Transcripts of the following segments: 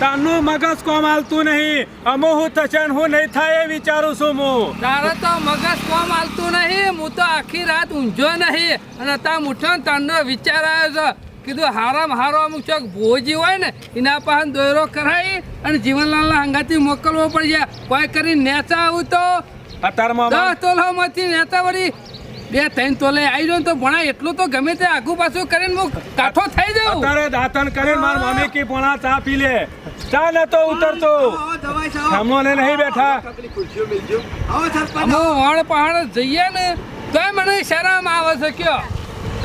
આ સમાચાર આયા ને તારનું મગજ કોમ હાલતું નહીં. અમો હું થશે હું નહીં થાય એ વિચારું છું હું. તારે તો મગજ કોમ હાલતું નહીં. હું તો આખી રાત ઊંઝો નહીં. અને તા મુઠ્ઠો ને વિચાર આવ્યો છે. કીધું હારામ હારો અમુક ચોક ભોજી હોય ને એના પાસે દોયરો કરાવી અને જીવનલાલ હંગાથી મોકલવો પડશે. કોઈ કરી નેચા આવું તો. અત્યારમાં દસ તોલામાંથી નેતા વળી બે ત્રણ તોલે આવી જાઉં તો ભણા એટલું તો ગમે તે આગુ પાછું કરીને હું કાઠો થઈ જાઉં. અત્યારે દાતણ કરીને માર મમ્મી કે ભણા ચા પી લે. ચા નતો ઉતરતો. હમો ને નહીં બેઠા. વણ પહાડ જઈએ ને તો મને શરમ આવે છે કયો.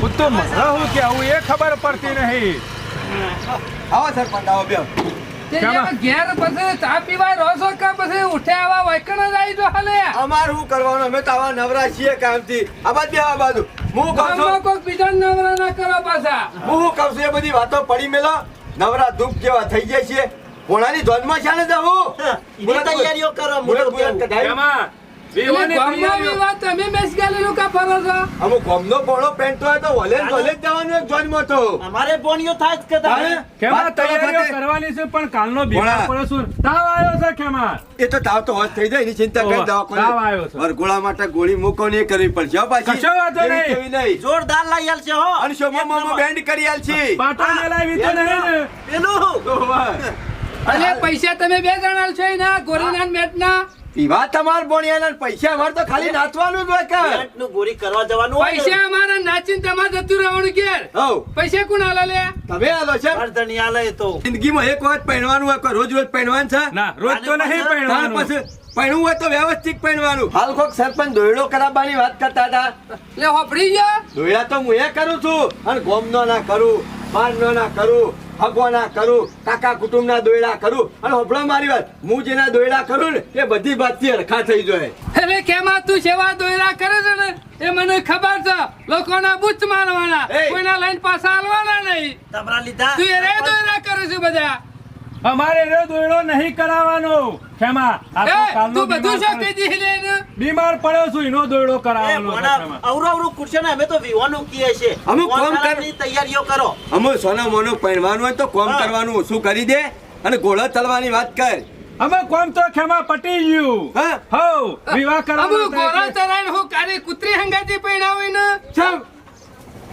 હું તો મારા હું કેવું એ ખબર પડતી નહીં. આવો સરપંચ આવો બેહો. ઘેર પછી ચા પીવા રહો કે પછી ઉઠે આવા વૈકણ જ આવી જો હાલે? અમાર શું કરવાનું? અમે તો આવા નવરા છીએ કામથી. આ બાજુ આ બાજુ. હું કહું છું કોઈક બીજા નવરા ના કરો પાછા. હું શું કહું છું? એ બધી વાતો પડી મેલો. નવરા ધૂપ જેવા થઈ જાય છે. પોણાની ધોનમાં છે ને જવું તૈયારીઓ કરો, હું તો કેવું. તમે બેસ ગાલેલું ફરો છો? અમુક ગમનો પોણો પેન્ટ હોય તો વલે ને વલે એક જોનમાં તો. અમારે બોનિયો થાય કે તારે. તારે? કેમાં તૈયારીઓ કરવાની છે પણ કાલનો બીમાર પડ્યો છું. તાવ આવ્યો છે કેમાં એ તો તાવ તો હોશ થઈ જાય એની ચિંતા કરી ઓહો, તાવ આવ્યો છે. વરઘોડા માટે ગોળી મૂકો ને કરવી પડશે. હો પાછી. કશો વાંધો નહીં. નહીં. જોરદાર લઈ આલ છે હો. અને શોમાં મામા બેન્ડ કરી આલ છે. તો નહીં ને. પેલું અને પૈસા તમે બે જણા છો એના ગોરીના ને મેટના? પીવા તમાર બોણિયાના ને પૈસા અમાર તો ખાલી નાચવાનું જ હોય કે. ગોરી કરવા જવાનું પૈસા અમારે નાચીને તમારે જતું રહેવાનું ઘેર. પૈસા કોણ આલે લે? તમે આલો છે? અડધણી આલે તો. જિંદગીમાં એક વખત પહેરવાનું હોય રોજ રોજ પહેરવાનું છે? ના રોજ તો નહીં પહેરવાનું. પછી પહેણું હોય તો વ્યવસ્થિત પહેરવાનું. હાલ કોક સરપંચ દોયડો કરાવવાની વાત કરતા હતા. લે હોફડી ગયા. દોયડા તો હું એ કરું છું અને ગોમ નો ના કરું મારનો ના કરું. હગો ના કરું કાકા કુટુંબના દોયડા કરું અને હોભળો મારી વાત હું જેના દોયડા કરું ને એ બધી વાતથી હરખા થઈ જાય. અરે કેમાં તું સેવા દોયરા કરે છે ને એ મને ખબર છે લોકોના બુચ મારવાના. કોઈના લાઈન પાછા હાલવાના નહીં. તમારા લીધા? તું એ રે દોયરા કરે છે બધા. અમારે રે દોયડો નહીં કરાવવાનો. ખેમા આ તો કાલનો તું બધું શું કહી લે બીમાર પડ્યો છું એનો દોયડો કરાવવાનો અવરો અવરો ખુરશીઓ ને અમે તો વિવાનો કીએ છે અમે કોમ કરવાની તૈયારીઓ કરો. અમે સોના મોનો પહેરવાનું હોય તો કોમ. કરવાનું શું કરી દે અને ઘોડો ચલવાની વાત કર. અમે કોમ તો ખેમા પટી ગયું. હા? વિવાહ કરવાનો અમે એટલે- ચરાઈને હું કારી કુતરી હંગાતી પહેરાવી ને?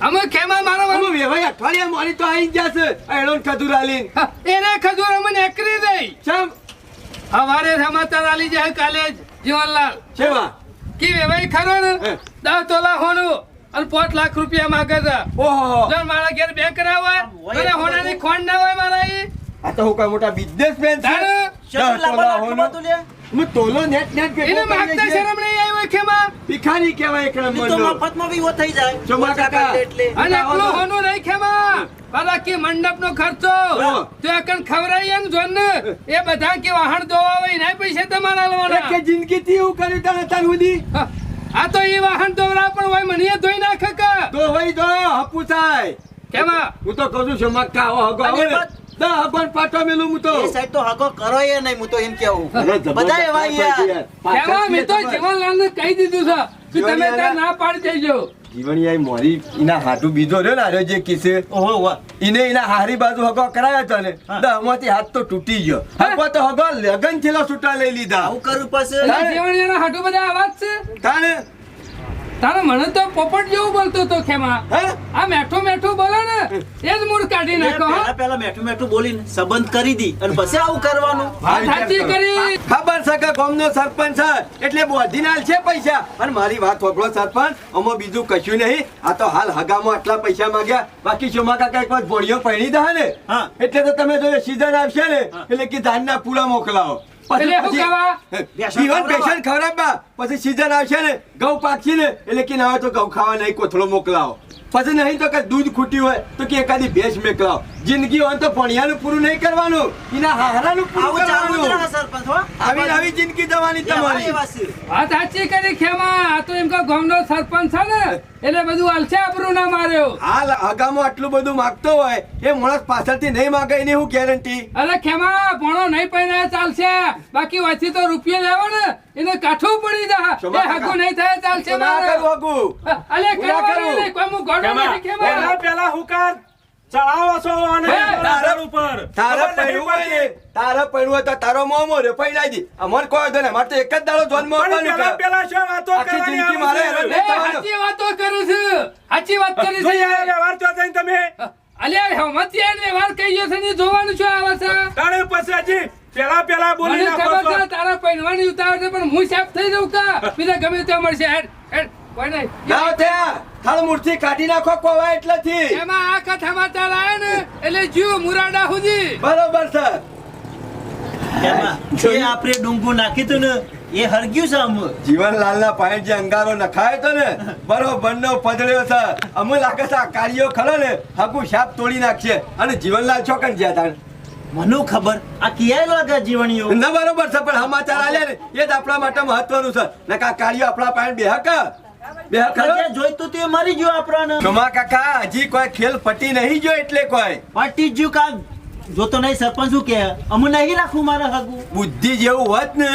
અમે ખેમા મારવા અમે વેવાઈ અઠવાડિયા મોડી તો આવી જ જશે. એડોન ખજૂર આલીન. એને ખજૂર અમને એકરી દઈ. ચમ? હવારે સમાચાર આલી જાય કાલે જીવનલાલ. સેવા કે વેવાઈ ખરો ને. દસ તોલા હોનું અને પાંચ લાખ રૂપિયા માગે છે. ઓહો. જો મારા ઘેર બેંક ના હોય હોનાની ખોંડ ના હોય મારા ઈ. આ તો હું કઈ મોટા બિઝનેસમેન છે. દસ તોલા હોનું. બધું લે? હું તોલો નેટ નેટ ભેગો એને માગતા શરમ નહીં આવી હોય ભિખારી કહેવાય એક એ તો મફતમાં વિવો થઈ જાય. ચોમા કાકા. અને એકલું હોનું નહીં ખેમા. પાલા કે મંડપ નો ખર્ચો તો એકન ખવડાવીએ ને જોન એ બધા કે વાહણ ધોવા હોય પૈસા તમારા કે જિંદગીથી એવું કર્યું તને અત્યાર સુધી? આ તો એ વાહન દોરા પણ હોય મને ધોઈ નાખે કે? તો હોય તો હપુ થાય કેમાં હું તો કહું છું મક્કા આવો હગો આવે દા હગોન પાટો મેલું હું તો. એ સાઈડ તો હગો કરો એ નહીં હું તો એમ કેવું. બધા એવા યાર. કેમાં મેં તો જીવનલાલ ને કહી દીધું છે કે તમે ત્યાં ના પાડી દેજો. જીવણિયાએ મોરી એના હાટુ બીજો રહ્યો ને આર્યો જે કિસે ઓહો ઈને એના હારી બાજુ હગો કરાયો હતો ને. હા. દહમાંથી હાથ તો તૂટી ગયો. હગો તો હગો લગન છેલ્લો છૂટા લઈ લીધા. આવું કરું પડશે. એટલે તારે- બધા આવાજ છે? તાણે તારે મને તો પોપટ જેવું બોલતો તો ખેમા. આ મેઠું મેઠું બોલે ને એ જ મૂળ કાઢી નાખો પેલા મેઠું મેઠું બોલીને સંબંધ કરી દી અને પછી આવું કરવાનું. વાત સાચી કરી? ખબર છે કે ગામનો સરપંચ છે? એટલે બોધીનાલ છે પૈસા. અને મારી વાત હોભળો સરપંચ અમો બીજું કશું નહીં. આ તો હાલ હગામાં આટલા પૈસા માંગ્યા. બાકી શોમા કાકા એક વાર ભોળીઓ પહેરી દે ને? એટલે તો તમે જો સીઝન આવશે ને એટલે કે ધાનના પૂરા મોકલાવો. ખવડાવવા. પછી સીઝન આવશે ને ઘઉં પાકશે ને એટલે કે ના તો ઘઉં ખાવા નહીં કોથળો મોકલાવો. પછી નહીં તો કે દૂધ ખૂટી હોય તો કે એકાદી ભેંસ મેકલાવ. જિંદગી હોય તો પણિયાનું પૂરું નહીં કરવાનું. એના હારાનું પૂરું કરવાનું. સરપંચ હો. આવી આવી જિંદગી જવાની તમારી. વાત સાચી કરી ખેમા. આ તો એમ કહો ગામનો સરપંચ છે ને એટલે બધું અલસે આપણું ના માર્યો. હાલ અગામો આટલું બધું માગતો હોય એ માણસ પાછળથી નહીં માગે એની હું ગેરંટી અરે ખેમા ભણો નહીં પહેર્યા ચાલશે. બાકી વાંચી તો રૂપિયા લેવા ને એને કાઠું પડી જા શોભા એ હગું નહીં થાય ચાલશે મારે. કરું હગું. અલે હું ના કરવાનું કરું. નહીં કોઈ હું ગોળો નથી ખેમા પેલા પેલા હુકાર ચડાવો છો અને હે, ઉપર. તારે ખબર હોય ને પડતી. હોય તો તારો મોમો રે પહેરાઈ દી અમર કોઈ નહીં મારે તો એક જ દાડો પેલા પેલા શું વાતો આખી કરવાની જિંદગી મારે સાચી વાતો કરું છું. સાચી વાત કરી છે. આયા વ્યવહાર ચો તમે? અલ્યા હમતી આઈને વ્યવહાર કહી ગયો છે ને જોવાનું શું આવે છે? તાણે પછી હજી પેલા પેલા બોલી મને ખબર છે. તારા પહેરવાની ઉતાવળ છે પણ હું સાફ થઈ જઉં કા? બીજા ગમે તે મળશે. હેડ હેડ કોઈ નહીં. ના થયા. થાળ મૂર્તિ કાઢી નાખો કોવા એટલેથી. એમાં આ કથામાં આયા ને એટલે જીવ મુરાડા સુધી બરોબર સર. એમાં જે આપણે ડુંગું નાખી હતું ને એ હરગ્યું છે અમુ જીવનલાલ ના પાયે જે અંગારો નખાયો તો ને બરોબર નો પધડ્યો છે. અમુ લાગે છે આ કાર્યો ખરો ને હકુ શાપ તોડી નાખશે. અને જીવનલાલ ચોકન જ્યાં તાણ મને ખબર આ ક્યાંય લાગે જીવણીઓ? ના બરોબર છે પણ સમાચાર આલ્યા ને એ જ આપણા માટે મહત્વનું છે. ને કા કાર્યો આપણા પાસે બેહક? બેહક ખરો? જે જોઈતું તે મરી ગયો આપણને. કમા કાકા હજી કોઈ ખેલ પટી નહીં જો એટલે કોઈ? પાટી જ્યું કા જોતો નહીં સરપંચ શું કે અમુ નહીં રાખવું મારે હગું? બુદ્ધિ જેવું હોત ને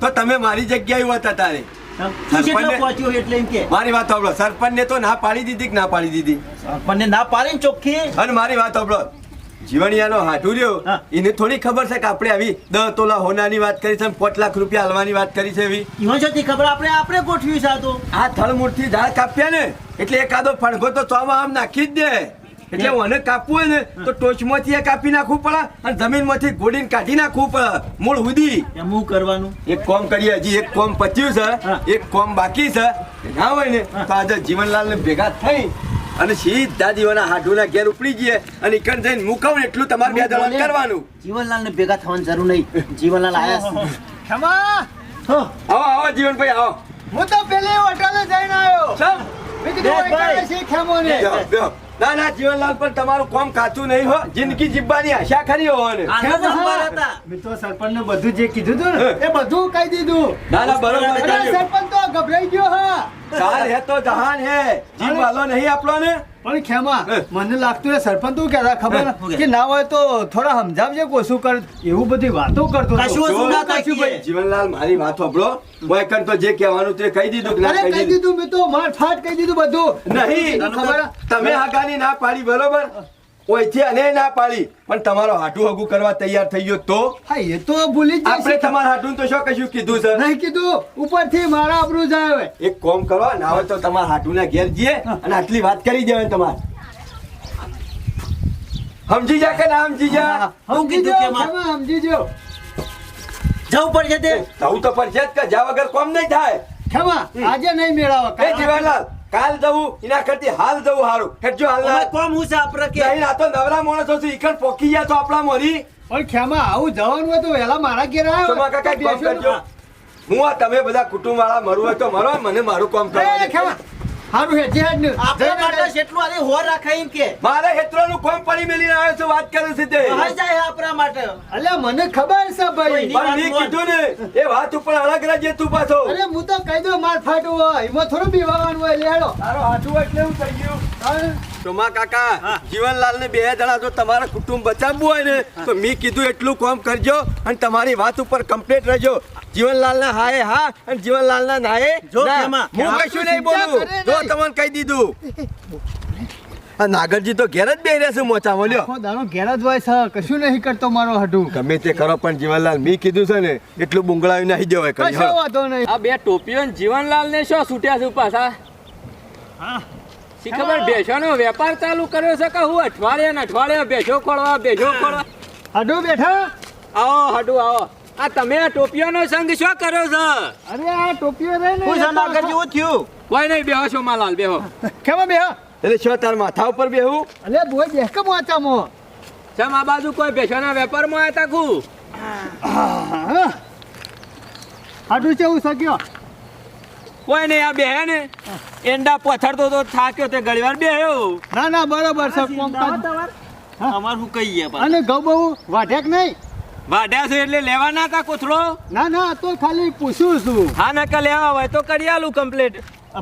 તો તમે મારી જગ્યાએ હોત તારે તું કેટલો સરપંચને- પહોંચ્યો એટલે એમ કે? મારી વાત સાંભળો સરપંચ ને તો ના પાડી દીધી કે ના પાડી દીધી? સરપંચને ના પાડીને ચોખ્ખી? અને મારી વાત સાંભળો જીવણિયાનો હાટુ એને થોડી ખબર છે કે આપણે આવી દસ તોલા હોનાની વાત કરી છે પાંચ લાખ રૂપિયા હાલવાની વાત કરી છે એવી. ઈવન ખબર આપણે આપણે ગોઠવ્યું છે આ તો. આ થળમૂળથી ઝાડ કાપ્યા ને એટલે એકાદો ફણગો તો ચોમાં આમ નાખી જ દે. એટલે મને કાપવું હોય ને તો ટોચમાંથી એ કાપી નાખવું પડે અને જમીનમાંથી ગોડીને કાઢી નાખવું પડે. મૂળ ઉદી એમ કરવાનું? એક કોમ કરીએ હજી એક કોમ પચ્યું છે એક કોમ બાકી છે. ના હોય ને તો આજે જીવનલાલ ને ભેગા થઈ અને સીધા દીવાના હાડુના ઘેર ઉપડી જઈએ અને ઈકણ જઈને મુકાવ એટલું તમારે બે દળન કરવાનું. જીવનલાલ ને ભેગા થવાની જરૂર નહીં. જીવનલાલ આયા છે. ખમા હા. આવો આવો જીવનભાઈ આવો. હું તો પેલે હોટલે જઈને આવ્યો. ચાલ મેં કીધું ખેમોને બેહો, બેહો. ના ના જીવનલાલ પણ તમારું કોમ કાચું નહીં હો. જિંદગી જીવવાની આશા ખરી હોવાને. મિત્રો સરપંચ બધું જે કીધું હતું ને એ બધું કહી દીધું. ના ના બરોબર સરપંચ ગભરાઈ ગયો હા. ચાલ હે તો જહાન હે. જીવ વાલો નહીં આપણો ને પણ ખેમા મને લાગતું ને સરપંચ તું કહેતા ખબર કે? ના હોય તો થોડા સમજાવજે કોશું કર એવું બધી વાતો કરતો કશું શું ના કશું ભાઈ. જીવનલાલ મારી વાત સાંભળો. બોયકન તો જે કહેવાનું તે કહી દીધું કે ના કહી દીધું. દીધું મેં તો માર ફાટ કહી દીધું બધું. નહીં. ખબર? તમે હગાની ના પાડી બરોબર? ઓયથી અને ના પાડી. પણ તમારો હાટું હગુ કરવા તૈયાર થઈ ગયો તો? હા એ તો ભૂલી જ આપણે તમારા હાટું તો શું કશું કીધું સર. નહીં કીધું. ઉપરથી મારા આબરૂ જાય હવે. એક કોમ કરો ના હોય તો તમારા હાટુના ઘેર જઈએ અને આટલી વાત કરી દેવાની તમારે. સમજી જા કે ના સમજી જા? હું કીધું કે માં? સમજી જો જવું પડશે તે? જવું તો પડશે જ કે જા વગર કોમ નહીં થાય. ખેમા, આજે નહીં મેળાવા એ જીવનલાલ કાલ જવું એના કરતી હાલ જવું સારું હેઠજો હાલ કોમ હું છે આપણે કે? નહીં આ તો નવરા માણસો છે ઈકણ પોકી ગયા તો આપણા મોરી. પણ ખેમા આવું જવાનું હોય તો વેલા મારા ઘેર આવ્યો સોમા કાકા બેસો હું આ તમે બધા કુટુંબ વાળા મરું હોય તો મરો મને મારું કામ એ, કરવા ખેમા, હારું ને. આપણા માટે રાખાય કે. મારે હેત્રોનું કોમ પડી મેલીને આવ્યો છું વાત કરું છું તે. હોય જાય આપણા માટે. અલ્યા મને ખબર છે ભાઈ. પણ મેં કીધું ને એ વાત ઉપર અલગ રાજે તું પાછો. અરે હું તો કહી દઉં માર ફાટવું હોય. એમાં થોડું બીવાનું હોય લેડો તારો હાથું એટલે હું થઈ ગયું. સોમા કાકા જીવનલાલ ને બે જણા જો તમારા કુટુંબ બચાવવું હોય ને તો મેં કીધું એટલું કામ કરજો અને તમારી વાત ઉપર કમ્પ્લીટ રહેજો. જીવનલાલ ના હાય હા અને જીવનલાલ ના. નાય જો હું કશું નહીં બોલું. જો તમને કહી દીધું. નાગરજી તો ઘેર જ બે રહેશે મોચા બોલ્યો. દાડો ઘેર જ હોય છે કશું નહીં કરતો મારો હડું ગમે તે કરો પણ જીવનલાલ મેં કીધું છે ને એટલું બુંગળાવી નાખી દેવાય કરી વાંધો નહીં. આ બે ટોપીઓ ને જીવનલાલ ને શું છૂટ્યા છે પાછા? શી ખબર? ભેંસોનો વેપાર ચાલુ કર્યો છે કે હું અઠવાડિયે ને અઠવાડિયે ભેંસો ખોળવા ભેંસો ખોળવા? હડુ બેઠા? આવો હડુ આવો. આ તમે આ ટોપીઓનો સંગ શું કર્યો છે? અરે આ ટોપીઓ હું ને જનાગર જેવું થયું. કોઈ નહીં બેહો છો માલાલ બેહો. કેમ બેહો? એટલે શું તાર માથા ઉપર બેહું? અલે બોય બેહ કે મોચામાં? ચમ આ બાજુ કોઈ ભેંસોના વેપારમાં આવ્યા તા કુ છે હું શક્યો કોઈ નહીં આ બેહે ને? એંડા પથરતો તો થાક્યો તે ઘડીવાર બેહ્યો ના ના બરોબર છે. અમાર શું કહીએ? અને ઘઉં બહુ વાઢ્યા કે નહીં? વાઢ્યા છે એટલે લેવાના હતા કોથળો? ના ના તો ખાલી પૂછું છું. હા નકા લેવા હોય તો કરી આલું કમ્પ્લીટ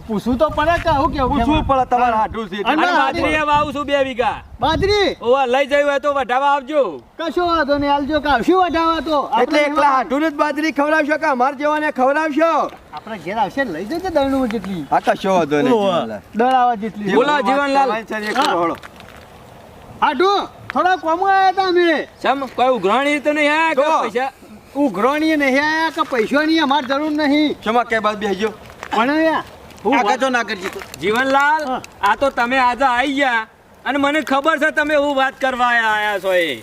પૂછવું તો પડે કે આવું કેવું પૂછવું પડે તમારા હાટું છે. અને બાજરી હવે આવું છું બે વીઘા. બાજરી? ઓવા લઈ જઈ હોય તો વઢાવા આવજો. કશો વાંધો નહીં હાલજો કે આવશું વઢાવા તો? એટલે એકલા હાટું જ બાજરી ખવડાવશો કે અમાર જેવાને ખવડાવશો? આપણે ઘેર આવશે લઈ જજો દળનું જેટલી. આ કશો વાંધો નહીં દળ જેટલી. બોલો જીવનલાલ. હાડું થોડા કોમ આયા હતા અમે. સમ કોઈ ઉઘરાણી તો નહીં આયા કે પૈસા? ઉઘરોણી નહીં આયા કે પૈસાની અમાર જરૂર નહીં. ક્ષમા કે બાદ બેસજો પણ હું ના કરજી જીવનલાલ આ તો તમે આજે આવી ગયા. અને મને ખબર છે તમે હું વાત કરવા આયા છો એ.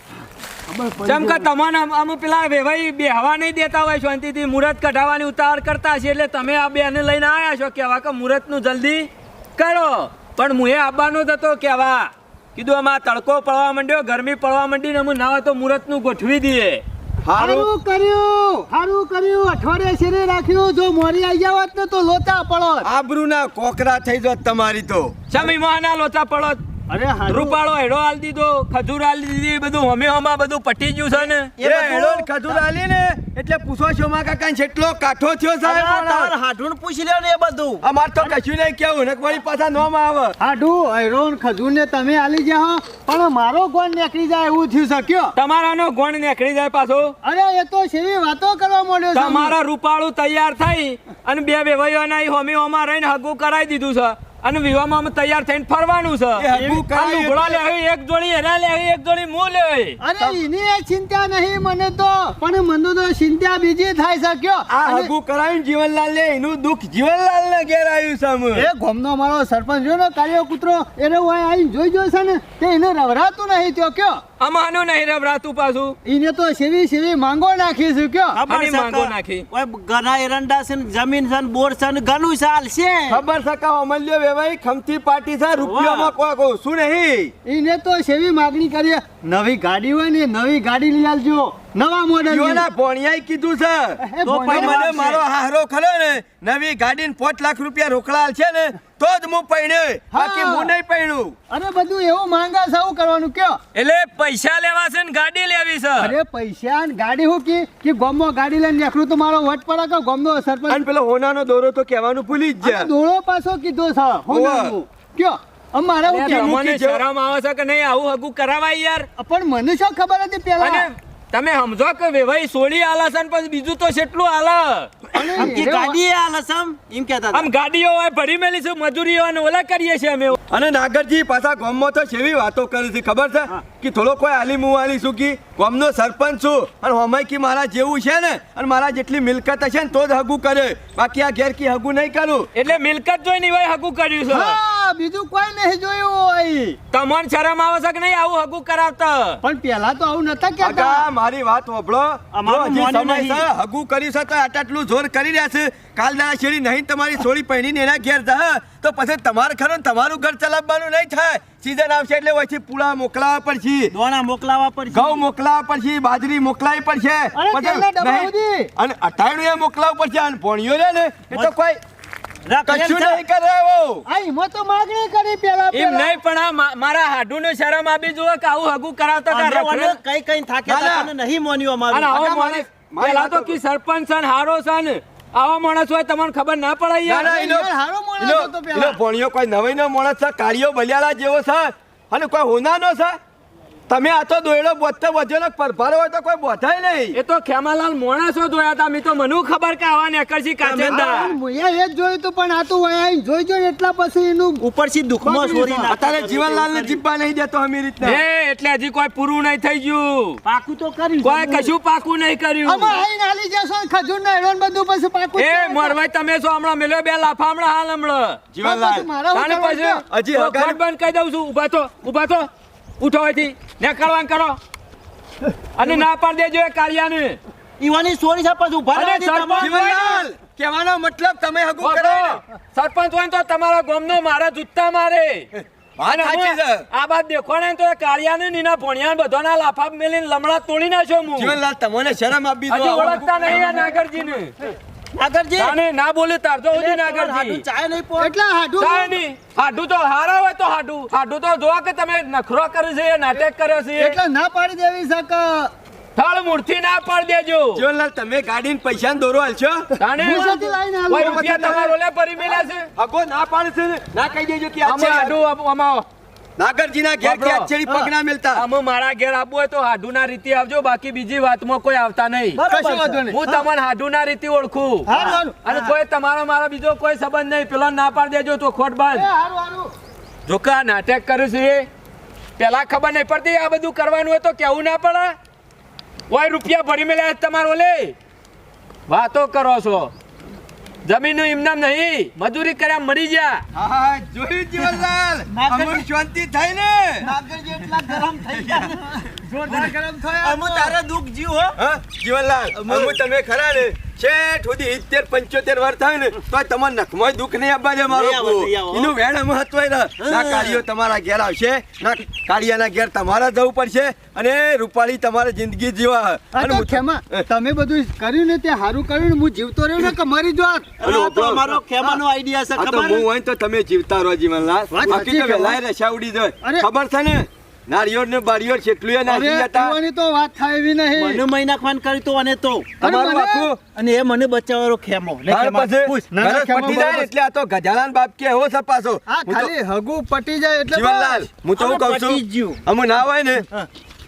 જેમ કે. તમને આમ- પેલા ભાઈ બે હવા નહીં દેતા હોય શાંતિથી મુહૂર્ત કઢાવવાની ઉતાવળ કરતા છે એટલે તમે આ બેને લઈને આવ્યા છો. કહેવા કે મુહૂર્તનું જલ્દી કરો. પણ મુએ આવવાનો જ હતો કહેવા કીધું આમાં તડકો પડવા માંડ્યો ગરમી પડવા માંડી ને હું ના હોય તો મુહૂર્તનું ગોઠવી દઈએ. હારું. સારું કર્યું. સારું કર્યું. અઠવાડિયે શેરે રાખ્યું. જો મોરી આવી જાવત ને તો લોચા પડો આબરૂના કોકરા થઈ જોત તમારી તો. સમય મોહના લોચા પડો અરે. રૂપાળો હેડો હાલ દીધો ખજૂર હાલ દીધી બધું હમે હમા બધું પટી ગયું છે ને. એ હેડો ખજૂર આલી ને એટલે પૂછો કાકા જેટલો કાઠો થયો સાહેબ તમારે હાડું પૂછી લ્યો ને એ બધું. અમાર તો કશું નહીં કેવું ને વળી પાછા નોમ આવે. હાડું હૈરોન ખજૂર ને તમે આલી જાઓ પણ મારો ગોણ નીકળી જાય એવું થયું શક્યો તમારાનો ગોણ નીકળી જાય પાછો. અરે એ તો સેવી વાતો કરવા માંડ્યો તમારા રૂપાળું તૈયાર થઈ અને બે વેવાઈઓના હોમી હોમાં રહીને હગું કરાવી દીધું છે. અને વિવાહમાં અમે તૈયાર થઈને ફરવાનું છે. આ લુગડા લેવી એક જોડી એના લેવી એક જોડી મું લેવી અરે એની એ ચિંતા નહીં મને તો પણ મને તો ચિંતા બીજી થાય કયો. આ હગુ કરાવીને જીવનલાલ લે એનું દુઃખ જીવનલાલ ને ઘેર આવ્યું છે અમે. એ ગોમનો મારો સરપંચ જો ને કાર્ય કૂતરો એને હું આવીને જોઈ જોઈ છે ને તે એને રવરાતું નહીં ત્યો કયો. અમાનું નહીં રબરાતું પાછું. એને તો સેવી સેવી માંગો નાખી છે કયો? ખબર માંગો નાખી. ઓય ઘણા એરંડા છે ને જમીન છે ને બોર છે ને ઘણું સાલ છે. ખબર છે કા અમલ્યો વેવાઈ ખમતી પાટી છે રૂપિયામાં કો કહું શું નહીં. ઈને તો સેવી માગણી કરીએ? નવી ગાડી હોય ને નવી ગાડી લઈ આવજો. નવા મોડેલ યોના ભોણિયાએ કીધું છે. તો પણ મને મારો હારો ખરો ને નવી ગાડીને પાંચ લાખ રૂપિયા રોકડા છે ને તો જ હું પૈણે. બાકી હું નહીં પૈણું. અરે બધું એવું માંગા છે કરવાનું કયો? એટલે પૈસા લેવા છે ને ગાડી લેવી છે. અરે પૈસા ને ગાડી હું કી? કે ગોમો ગાડી લઈને નીકળું તો મારો વટ પડા કે ગોમનો સરપંચ? અને પેલો હોનાનો દોરો તો કહેવાનું ભૂલી જ ગયા. દોડો પાછો કીધો છે હું હોવે. કયો? અમારે જો- શરમ આવે છે કે નહીં? આવું હગું કરાવાય યાર. પણ મને શું ખબર હતી પેલા? તમે સમજો કે વેવાઈ સોળી આલે છે ને બીજું તો કેટલું આલે? આમ કે ગાડી હાલે એમ કહેતા આમ ગાડીઓ હોય ભરી મેલી છે મજૂરીઓ અને ઓલા કરીએ છીએ અમે. અને નાગરજી પાછા ગામમાં તો કેવી વાતો કરી છે ખબર છે? કે થોડો કોઈ આલી મું આલી શું કી? ગામનો સરપંચ છું. અને હમાય કી મારા જેવું છે ને અને મારા જેટલી મિલકત હશે ને તો જ હગું કરે. બાકી આ ઘેર કી હગું નહીં કરું. એટલે મિલકત જોઈને હોય હગું કર્યું છે? બીજું કોઈ નહીં જોયું હોય. તમને શરમ આવે છે કે નહીં આવું હગું કરાવતા? પણ પેલા તો આવું નતા કાકા મારી વાત હોભળો. સમય. હગું કર્યું છે તો આટલું જોર કરી રહ્યા છે. કાલ દાડા શેરી નહીં તમારી સોળી પહેરીને એના ઘેર જા તો પછી તમારે ખરો ને તમારું ઘર ચલાવવાનું નહીં થાય. સીઝન આવશે એટલે વચ્ચે પૂળા મોકલાવા પડશે. દોણા મોકલાવા પડશે. ઘઉં મોકલાવા પડશે બાજરી મોકલાવી પડશે. પછી. અને અટાણું એ મોકલાવવું પડશે અને ભણ્યો છે ને એ તો કોઈ કશું નહીં કરાવો આ એમાં તો માગણી કરી પેલા એમ નહીં પણ આ મારા હાડુ ને શરમ આપી જુઓ કે આવું હગું કરાવતા હતા કઈ નહીં મોન્યો મારી- પેલા તો કી સરપંચ સન હારો છે ને. આવો માણસ હોય તમને ખબર ના પડે ના, યાર ના, ભોણિયો કોઈ નવી નો માણસ છે કાર્યો બલિયાળા જેવો છે? અને કોઈ હોનાનો છે? તમે આ તો દોયડો બોતે વધ્યો પરભાર હોય તો કોઈ બોધાય નહીં. એ તો ખેમાલાલ મોણાસો જોયા તા મેં તો મને ખબર કે આવા નેકરસી કાચેંદા પણ એ જોયું તું પણ આ તો વયા આઈને જોઈ જો એટલા પછી એનું ઉપરથી દુખમો છોરી ના અત્યારે જીવનલાલ ને જીબ્બા નહીં દેતો અમી રીતના. એ એટલે હજી કોઈ પૂરું નહીં થઈ ગયું. પાકું તો કર્યું કોઈ કશું પાકું નહીં કર્યું. અમે આઈ નાલી જશો ને ખજૂર ને એડોન બધું પછી પાકું એ જ તમે છો હમણાં મેલ્યો બે લાફા હમણાં હાલ હમણાં. જીવનલાલ. પછી હજી બંધ કહી દઉં છું. ઊભા તો ઊભા તો ઉઠો અહીંથી. નીકળવાનું કરો. અને ના પાડી દેજો એ કાર્યાને ઈવાની સોરી છે પછી ઊભા અરે રહેવાથી સરપંચ! તમારે- જીવનલાલ કહેવાનો મતલબ તમે હગું કરો સરપંચ હોય ને તો તમારા ગામનો મારા જૂતા મારે. આ બાદ દેખો ને તો કાળિયાને ને એના ભોણિયા બધાના લાફા મેલીને લમડા તોડી નાખ્યો હું. જીવનલાલ તમને શરમ આપી દો. હજી ઓળખતા નહીં આ નાગરજીને. નાગરજી. તાને ના બોલે તાર તો હાડું નાગરજી. ચાય નહીં પો એટલે હાડું ચાય નહીં. હાડું તો હારા હોય તો હાડું. હાડું તો જોવા કે તમે નખરો કર્યો છે નાટક કર્યો છે. એટલે ના પાડી દેવી સક થાળ મૂર્તિ ના પાડ દેજો. જીવનલાલ તમે ગાડીને પૈસા દોરો હાલશો. કોઈ રૂપિયા તમારો લે પરી મેલા છે? હગો ના પાડે છે ના. કહી દેજો કે આ આમાં છે. હાડું આપ- આમાં નાગરજીના ઘેર છેડી પગ ના મિલતા. આમાં મારા ઘેર આપવું હોય તો હાડુના રીતિ આવજો બાકી બીજી વાતમાં કોઈ આવતા નહીં. બરાબર વાંધો નહીં. હું તમને હાડુના રીતિ ઓળખું. અને કોઈ તમારો મારો બીજો કોઈ સંબંધ નહીં. પેલો ના પાડી દેજો તો ખોટ એ બાદ હારું, હારું. જો કે નાટક કરું છું એ. પેલા ખબર નહીં પડતી આ બધું કરવાનું હોય તો કેવું ના પડે? ઓય રૂપિયા ભરી મેળ્યા તમારો લે. વાતો કરો છો. જમીનનું ઇમનામ નહીં. મજૂરી કર્યા મરી ગયા. હા જોયું જીવનલાલ. અમુક શાંતિ થઈ ને. નાગર જેટલા ગરમ થઈ ગયા. જોરદાર ગરમ થયા. અમુ તારા દુઃખ જીવ હો. જીવનલાલ. અમુક તમે ખરા ને? છેઠ સુધી ઇત્તેર પંચોતેર વાર થાય ને તો તમારે નખમાં દુઃખ નહીં આપવા દે મારો નહીં આવે, ભૂ. નહીં આવે, હો. એનું વેણ મહત્વ ના ના કાળીઓ તમારા ઘેર આવશે ના કાળિયાના ઘેર તમારે જવું પડશે અને રૂપાળી તમારે જિંદગી જીવા. તમે બધું કર્યું ને તે સારું કર્યું ને હું જીવતો રહ્યો ને કે મરી ઉપરો- અમારો ખેમાનો આઈડિયા છે ખબર? હું હોય તો તમે જીવતા રહો જીવનલાલ. બાકી તો ઉડી જાય ખબર છે ને? નારિયોળ ને બારિયોળ કેટલું નાખી જતા પીવાની તો વાત થાય એવી નહીં. મને મહિના ખાન કરી તો અને તો. તમારું મને- અને એ મને બચાવવાનો ખેમો. લે પછી. ના, પટી જાય એટલે આ તો ગજાનન બાપ કે એવો સપાસો આ હું ખાલી હગુ પટી જાય એટલે જીવનલાલ હું તો કહું છું ગયું. ના હોય ને.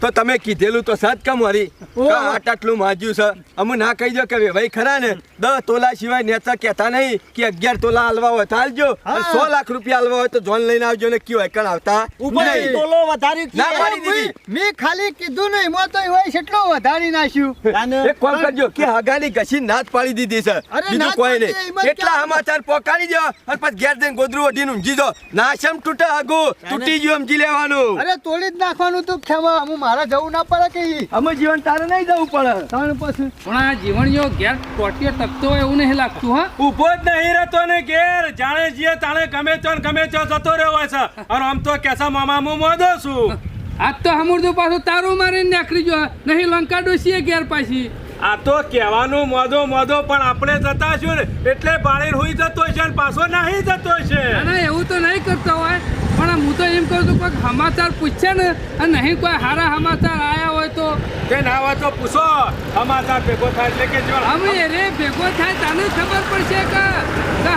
તો તમે કીધેલું તો સાત કામ આટ આટલું માજ્યું છે? અમે ના કહી દો કે ભાઈ ખરા ને. દસ તોલા સિવાય નેતા કહેતા નહીં કે અગિયાર તોલા હાલવા હોય તો હાલજો સો લાખ રૂપિયા હાલવા હોય તો જોન લઈને આવજો ને કયો એકણ આવતા તોલો વધારી ના પાડી દીધી. મેં ખાલી કીધું નહીં. મો તો હોય એટલો વધારી નાખ્યું. એક કામ કરજો કે હગાની ઘસી નાત પાડી દીધી છે. બીજું કોઈ નહીં. એટલા સમાચાર પોકાડી દો અને પછી ઘેર જઈને ગોદરું ઓઢીને ઊંઘી દો નાશમ તૂટે હગુ. તૂટી ગયું સમજી લેવાનું. અરે તોડી જ નાખવાનું તું. ખેવા હું મારે જવું ના પડે કે ઈ. અમે જીવન તારે નહીં જવું પડે. તાણ પછી? પણ આ જીવણીઓ ઘેર ટોટીઓ ટકતો હોય એવું નહીં લાગતું હા? ઊભો જ નહીં રહેતો ને ઘેર. જાણે જીએ તાણે ગમે તો ગમે તો જતો રહ્યો હોય છે. અને આમ તો કેસા મામા હું મોદો છું. આજ તો હમુરદું પાછું તારું મારીને નાખરી જો નહીં લંકા ડોસીએ ઘેર પાછી. આ તો કહેવાનું મોદો મોદો પણ આપણે જતા છું ને એટલે બાળીર હોઈ જતો છે અને પાછો નહીં જતો છે. અને એવું તો નહીં કરતો હોય. પણ હું તો એમ કહું છું કોઈક સમાચાર પૂછશે ને અને નહીં કોઈ સારા સમાચાર આવ્યા હોય તો કે ના હોય તો પૂછો. સમાચાર ભેગો થાય એટલે કે જો અમે રે ભેગો થાય તને ખબર પડશે કે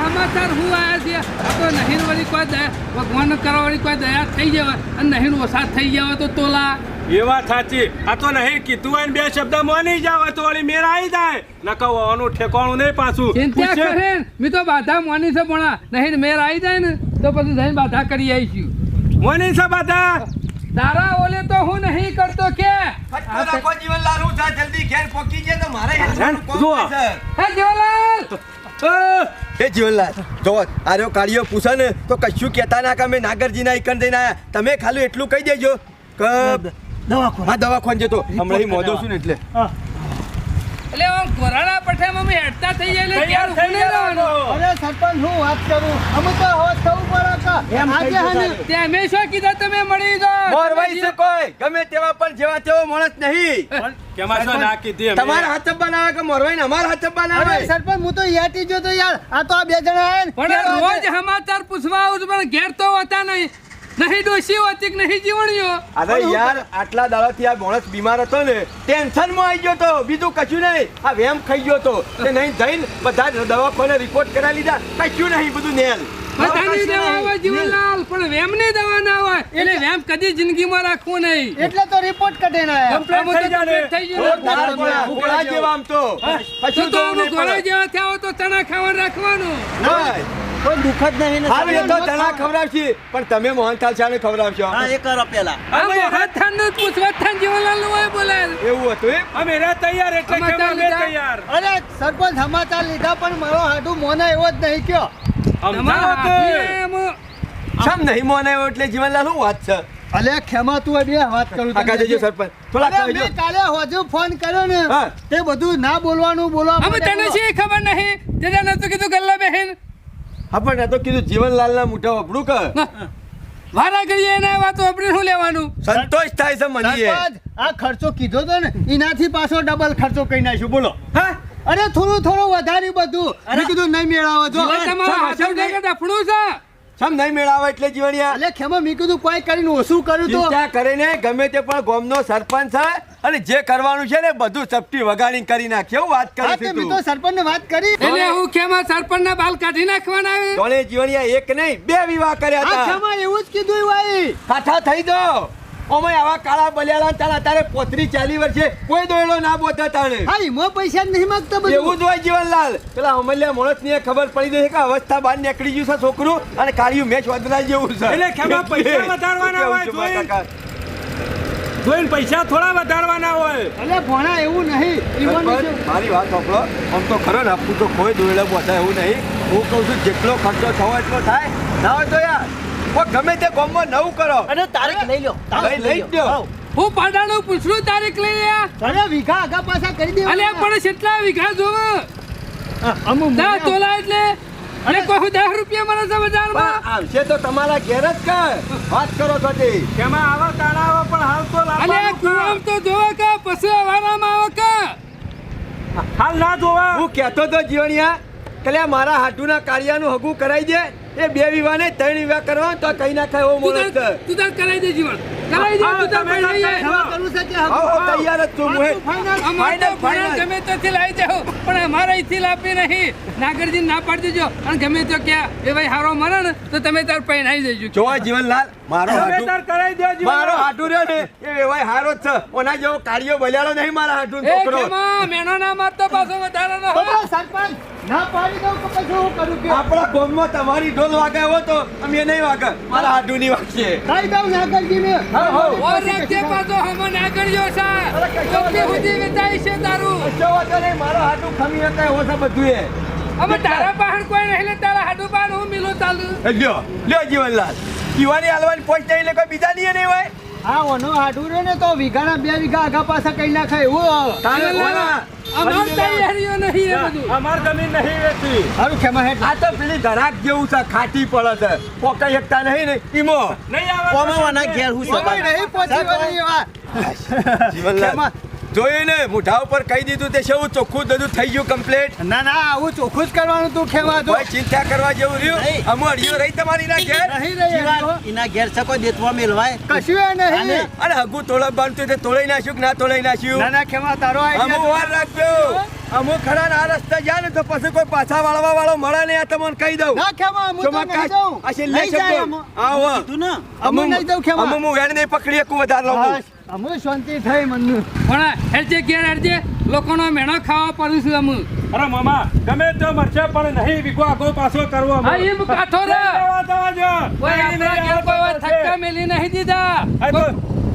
સમાચાર હું આવ્યા છે? આ તો નહીં વળી કોઈ દયા ભગવાન કરવાળી કોઈ દયા થઈ જાય અને નહીં ઓછા થઈ જાય તો તોલા. એ વાત સાચી. આ તો નહીં કીધું હોય બે શબ્દ મોની જાવ તો વળી મેર આવી જાય. નકા હોવાનું ઠેકાણું નહીં પાછું. ચિંતા કરે મેં તો બાધા મોની છે ભણા નહીં મેર આવી જાય ને. તો પછી જઈને બાધા કરી આવીશું. મોની છે બાધા? તારા ઓલે તો હું નહીં કરતો કે? ફટકો રાખો જીવનલાલ હું જા જલ્દી ઘેર પહોંચી જાય તો મારે હેઠવાનું કોમ જુઓ. છે. હે જીવલાલ અ, જીવનલાલ જો આર્યો કાળીઓ પૂછે ને તો કશું કહેતા ના કે અમે નાગરજીના ઈકણ જઈને આયા. તમે ખાલી એટલું કહી દેજો. કે દવા ખોરા. હા દવાખાને જતો. હમણાં મોદો છું ને એટલે. એટલે આમ કોરાના પઠામાં અમે હેડતા થઈ જાય એટલે ક્યાં થઈ નહીં રહેવાનું. અરે સરપંચ હું વાત કરું? અમે તો હોશ થવું પડે કા એમ આજે હને તે અમે શું કીધા? તમે મળી દો મોરવાઈ છે કોઈ? ગમે તેવા પણ જેવા તેવો માણસ નહીં. કેમાં શું ના કીધી તમારા હાથ બનાવે કે મોરવાઈ ને અમારા હાથ બનાવે સરપંચ હું તો યાટી જો તો યાર. આ તો આ બે જણા પણ રોજ સમાચાર પૂછવા આવું છું પણ ઘેર તો હોતા નહીં. નહીં ડોસી હોતી નહીં જીવણીઓ અરે યાર આટલા દાડાથી આ માણસ બીમાર હતો ને ટેન્શનમાં આવી ગયો તો બીજું કશું નહીં. આ વેમ ખાઈ ગયો તો. તે નહીં જઈને બધા દવાખાને રિપોર્ટ કરાવી લીધા. કશું નહીં બધું નેલ. બધાની દવા આવે જીવનલાલ પણ વેમની દવા ના હોય એટલે વેમ કદી જિંદગીમાં રાખવું નહીં. એટલે તો રિપોર્ટ કઢે ના આયા. Complete આમ તો થઈ જાય ને. complete થઈ ગયું ને. ગોળા ગોળા જેવા આમ તો. તો તો જોવું આમ નહીં ઘોડા પડે. જેવા થયા તો ચણા ખાવાનું રાખવાનું. કોઈ દુઃખ જ નહીં ને એ તો તણા ખવડાવશી. પણ તમે મોહનથાળ શાને ખવડાવશો હા એ કરો પેલા. આ નું પૂછવા થાન જીવનલાલનું હોય બોલે. એવું હતું એમ? અમે રહ્યા તૈયાર એટલે? તૈયાર. અરે સરપંચ સમાચાર લીધા પણ મારો હાડું મોના એવો જ નહીં કયો. તો. સમ નહીં મોને એટલે જીવનલાલ શું વાત છે? અલે ખેમા તું બે વાત કરું તને. જજો સરપંચ થોડા અરે કહેજો કાલે હોજો ફોન કર્યો ને તે બધું ના બોલવાનું બોલવા અમે તને. શી ખબર નહીં? તે નતું કીધું ગલ્લા બહેન. હા પણ તો કીધું જીવનલાલના મોઢા અબડું કર વારા કરીએ એના વાતો આપણે શું લેવાનું? સંતોષ થાય છે મનીએ. આ ખર્ચો કીધો તો ને એનાથી પાછો ડબલ ખર્ચો કરી નાખ્યો. બોલો. હા? અરે થોડું થોડું વધારે બધું. મેં કીધું નહીં મેળાવો જો. તમારા છે? સમ નહીં મેળાવે એટલે જીવણિયા. એટલે ખેમો મેં કીધું કોઈ કરીને ઓછું કર્યું તો. ચિંતા કરીને ગમે તે પણ ગામનો સરપંચ છે અને જે કરવાનું છે ને બધું ચપટી વગાડી કરી નાખે એવું વાત કરી તે છે મેં તો. તું સરપંચ વાત કરી. એટલે હું કેમાં સરપંચ ના બાલ કાઢી નાખવાના આવે તોણે જીવણિયા એક નહીં બે વિવાહ કર્યા હતા. ખેમા એવું જ કીધું ભાઈ કાઠા થઈ દો. ઓમે આવા કાળા બલિયાલા તારા તારે પોતરી ચાલી વર્ષે કોઈ દોયડો ના બોતા તાણે. હા ઈમો પૈસા નહીં માંગતા બધું. એવું જ હોય જીવનલાલ. પેલા અમલ્યા માણસની ખબર પડી જશે કે અવસ્થા બહાર નીકળી ગયું છે છોકરું અને કાળિયું મેચ વધરા જેવું છે. એટલે ખેમા પૈસા વધારવાના હોય, જોઈ. જોઈને. પૈસા થોડા વધારવાના હોય. એટલે ભણા એવું નહીં. મારી વાત સાંભળો. આમ તો ખરો ને આપવું તો કોઈ દોયડા બોતા એવું નહીં. હું કહું છું જેટલો ખર્ચો થવો એટલો થાય. ના હોય તો યાર. ગમે તે ગામમાં નવું કરો. અને તારીખ લઈ લો તારીખ લઈ જ દ્યો. હું પાડાનું પૂછડું તારીખ લઈ લ્યા અરે વીઘા આગા પાછા કરી દે અલે પણ કેટલા વીઘા જોવે. અમુક દસ તોલા એટલે. અને કોઈ દસ રૂપિયા મળે છે બજારમાં. આવશે તો તમારા ઘેર જ કર. વાત કરો છો તે તેમાં આવા તાળા આવો પણ હાલ તો અલે લાવવાનું કુવામ તો જોવે કે પછી અવારામાં આવો કે? હાલ ના જોવા. હું કહેતો તો જીવણિયા કલે લે મારા હાટુના કાર્યનું હગું કરાઈ દે. એ બે વિવાહ ને ત્રણ વિવાહ કરવા તો કઈ ના ખાય એવો મોડો તું તાર કરાવી દે જીવન. કરાઈ દીધું તમે કરવું તૈયાર જ છું હું. ફાઇનલ. ભણા ગમે ત્યાંથી લાવી દેવું પણ અમારે અહીંથી લાપી નહીં. નાગરજી ના પાડી દેજો. અને ગમે તો ક્યાં એ ભાઈ હારો મરે ને તો તમે તાર પહેરાઈ દેજો. જોવા જીવનલાલ મારો હાટુ તાર કરાઈ દેજો મારો હાટુ રહ્યો ને એ ભાઈ હારો જ છે. ઓના જેવો કાળિયો બલ્યાળો નહીં મારા હાટુ એ છોકરો. કેમાં મેનો ના મારતો પાછો વધારે ના હોય. તો સરપંચ ના પાડી દઉં તો પછી હું કરું કે? આપણા ગોમમાં તમારી ઢોલ વાગે હો તો અમે નહીં વાગે મારા હાડું ની વાગશે કહી દઉં નાગરજીને. હા, હા. ઓર રાખજે પાછો હમો ના કરજો સા ચોકી સુધી વેચાય છે તારું. નહીં, મારો હાટુ ખમી હતા એવો છે બધું એ. હવે તારા પાહણ કોઈ નહીં તારા હાડુ પાહણ હું મિલું ચાલુ લ્યો લ્યો જીવનલાલ. યુવાની હાલવાની પહોંચ નહીં એટલે કોઈ બીજા નહીં નહીં હોય હા ઓનો હાડું રહ્યો ને તો વીઘાના બે વીઘા આગા પાછા કઈ નાખે એવું તારે. અમાર તૈયારીઓ નહીં એ બધું. અમાર જમીન નહીં વેચી સારું ખેમા હેઠ. આ તો પેલી ધરાક જેવું છે ખાટી પડે છે. પોકા એકતા નહીં ને. ઈમો. નહીં આવે ઓમાવાના ઘેર હું કોઈ નહીં પહોંચી વળી જીવનલાલ. જોયું ને મુઠા ઉપર કહી દીધું તે શું ચોખ્ખું બધું થઈ ગયું કમ્પ્લીટ ના ના આવું ચોખ્ખું જ કરવાનું તું ખેવા દો. ચિંતા કરવા જેવું રહ્યું? નહીં. અમુ અડિયો રહી તમારી ના ઘેર? નહીં રહી એના ઘેર છે કોઈ દેતવા મેલવાય? કશું એ નહીં. અને હગું તોળા બાંધતું તે તોડાઈ નાખ્યું કે ના તોડાઈ નાખ્યું ના ખેવા તારો અમુ વાર રાખજો. અમુ ખરા આ રસ્તે જાય ને તો પછી કોઈ પાછા વાળવા વાળો મળે ને આ તમને કહી દઉં. ના ખેવા હું તો નહીં. દઉં આ છે નહીં જાય શબ્દો. અમુ. આવો. તું ના. અમુ નહીં દઉં ખેવા. અમુ હું વેણ નહીં પકડી એકું વધારે લઉં અમુ શાંતિ થઈ મનનું. પણ હેરજે ઘેર હેરજે લોકોનો મેણો ખાવા પડું છું અમે અરે મામા ગમે તો મરશે પણ નહીં વિકો આગો પાછો કરવો. હા એમ કાઠો રે. કોઈ આપણા ઘેર કોઈ થક્કા મેલી નહીં દીધા.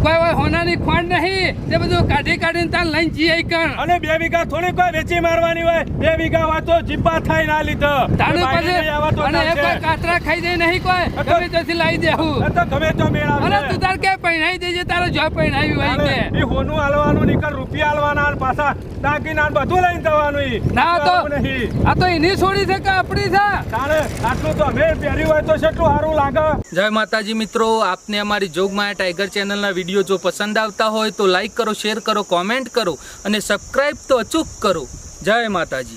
કોઈ- હોય હોનાની ખોંડ નહીં તે બધું કાઢી કાઢીને તાર લઈને જઈએ કણ. અને બે વીઘા થોડી કોઈ વેચી મારવાની હોય બે વીઘા હોય તો જીબ્બા થાય ના લીધો. તાને પછી અને એ કોઈ કાતરા ખાઈ દે નહીં કોઈ ગમે ત્યાંથી લાવી દેવું તો ગમે તો મેળ અને તું તાર કે પહેરાઈ દેજે તારો જો પહેરાવી હોય કે. એ હોનું હાલવાનું નીકળ રૂપિયા હાલવાના પાછા દાગીના બધું લઈને જવાનું ના તો આ તો એની છોડી છે કે આપણી છે? તારે આટલું તો અમે પહેર્યું હોય તો કેટલું સારું લાગે? જય માતાજી મિત્રો આપને અમારી જોગમાયા ટાઈગર ચેનલના વીડિયો જો પસંદ આવતા હોય તો લાઈક કરો શેર કરો કોમેન્ટ કરો અને સબસ્ક્રાઈબ તો અચૂક કરો. જય માતાજી.